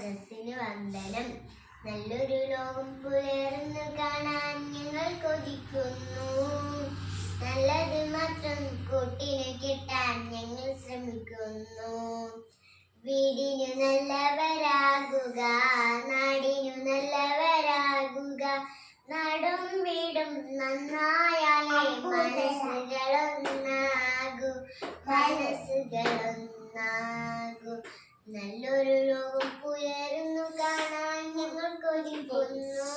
സദസ്സിന് വന്ദനം. നല്ലൊരു ലോകം പുലർന്ന് കാണാൻ ഞങ്ങൾ കൊതിക്കുന്നു. നല്ലത് മാത്രം കൂട്ടിന് കിട്ടാൻ ഞങ്ങൾ ശ്രമിക്കുന്നു. വീടിനു നല്ലവരാകുക നാടിനു നല്ലവരാകുക. നാടും വീടും നന്നായാലേ മനസ്സുകളൊന്നാകൂ മനസ്സുകളൊന്നാകൂ നല്ലൊരു ലോകം പുലരുന്നു കാണാൻ ഞങ്ങൾ കൊതിക്കുന്നു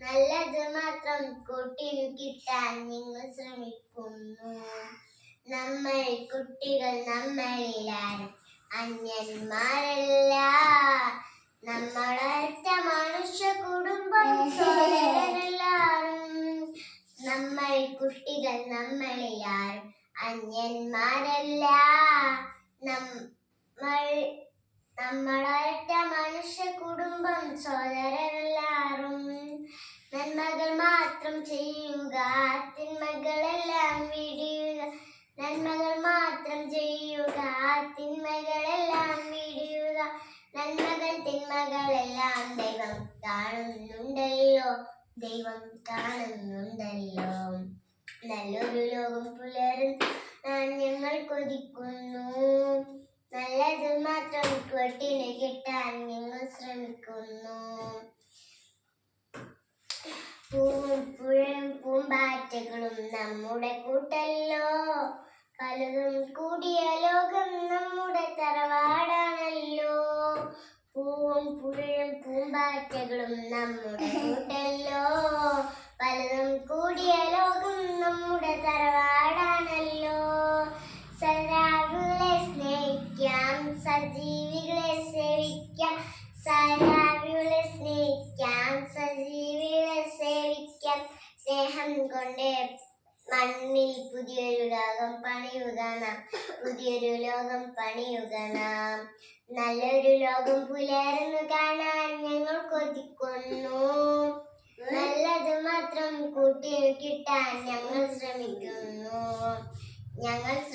നല്ലത് മാത്രം കൂട്ടിനു കിട്ടാൻ നിങ്ങൾ ശ്രമിക്കുന്നു. നമ്മൾ കുട്ടികൾ നമ്മളിലാരും അന്യന്മാരല്ല. നമ്മളൊറ്റ മനുഷ്യ കുടുംബം സോദരനെല്ലാരും നമ്മൾ കുട്ടികൾ നമ്മളിലാരും അന്യന്മാരല്ല. നമ്മൾ നമ്മളൊറ്റ മനുഷ്യ കുടുംബം സോദരനെല്ലാരും നന്മകൾ മാത്രം ചെയ്യുക തിന്മകളെല്ലാം വിടിയുക. നന്മകൾ മാത്രം ചെയ്യുക തിന്മകളെല്ലാം വിടിയുക. നന്മകൾ തിന്മകളെല്ലാം ദൈവം കാണുന്നുണ്ടല്ലോ. ദൈവം കാണുന്നുണ്ടല്ലോ. നല്ലൊരു ലോകം പുലരും ഞങ്ങൾ കൊതിക്കുന്നു. കൊട്ടിന് കിട്ടാൻ ഞങ്ങൾ ശ്രമിക്കുന്നു. പൂവും പുഴയും പൂമ്പാറ്റകളും നമ്മുടെ കൂട്ടല്ലോ. പലതും കൂടിയ ലോകം നമ്മുടെ തറവാടാണല്ലോ. പൂവും പുഴയും പൂമ്പാറ്റകളും നമ്മുടെ കൂട്ടല്ലോ. പലതും സരാവികളെ സ്നേഹിക്കാം സജീവികളെ സേവിക്കാം. സ്നേഹം കൊണ്ട് മണ്ണിൽ പുതിയൊരു ലോകം പണിയുക നാം. പുതിയൊരു ലോകം പണിയുക നാം. നല്ലൊരു ലോകം പുലർന്നു കാണാൻ ഞങ്ങൾ കൊതിക്കുന്നു. നല്ലത് മാത്രം കൂട്ടി കിട്ടാൻ ഞങ്ങൾ ശ്രമിക്കുന്നു. ഞങ്ങൾ